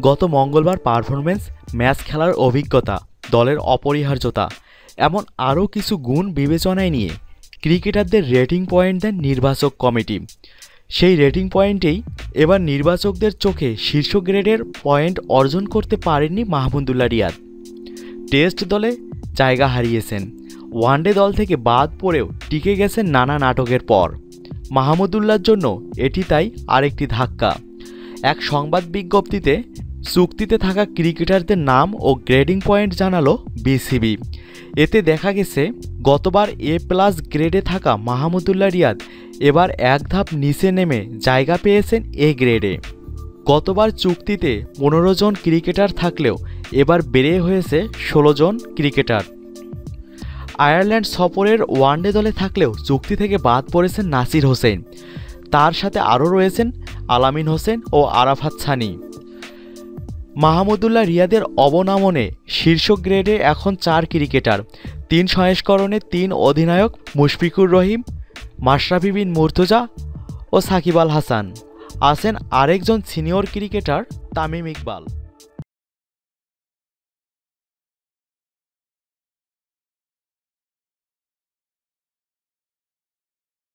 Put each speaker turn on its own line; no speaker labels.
গত মঙ্গলবার performance match খেলার অভিজ্ঞতা, দলের অপরিহার্যতা, এমন আরও কিছু গুণ বিবেচনায় নিয়ে ক্রিকেটারদের রেটিং পয়েন্ট দেন নির্বাচক কমিটি। সেই রেটিং পয়েন্টেই এবার নির্বাচকদের চোখে শীর্ষ গ্রেডের পয়েন্ট অর্জন করতে পারেননি মাহমুদুল্লাহ রিয়াদ। টেস্ট দলে জায়গা হারিয়েছেন। ওয়ানডে দল থেকে বাদ পড়েও টিকে গেছেন নানা নাটকের পর। মাহমুদুল্লার জন্য এটি তাই আরেকটি ধাক্কা। এক সংবাদ বিজ্ঞপ্তিতে চুক্তিতে থাকা ক্রিকেটারদের নাম ও গ্রেডিং পয়েন্ট জানালো বিসিবি। এতে দেখা গেছে, গতবার এ প্লাস গ্রেডে থাকা মাহমুদুল্লাহ রিয়াদ এবার এক ধাপ নিচে নেমে জায়গা পেয়েছেন এ। গ্রেডে গতবার চুক্তিতে পনেরো জন ক্রিকেটার থাকলেও এবার বেড়ে হয়েছে ষোলো জন ক্রিকেটার। আয়ারল্যান্ড সফরের ওয়ানডে দলে থাকলেও চুক্তি থেকে বাদ পড়েছেন নাসির হোসেন। তার সাথে আরও রয়েছেন আলামিন হোসেন ও আরাফাত ছানি মাহমুদুল্লাহ রিয়াদের অবনমনে শীর্ষ গ্রেডে এখন চার ক্রিকেটার। তিন সংস্করণে তিন অধিনায়ক মুশফিকুর রহিম, মাশরাফি বিন মুর্তজা ও সাকিব আল হাসান। আছেন আরেকজন সিনিয়র ক্রিকেটার তামিম ইকবাল।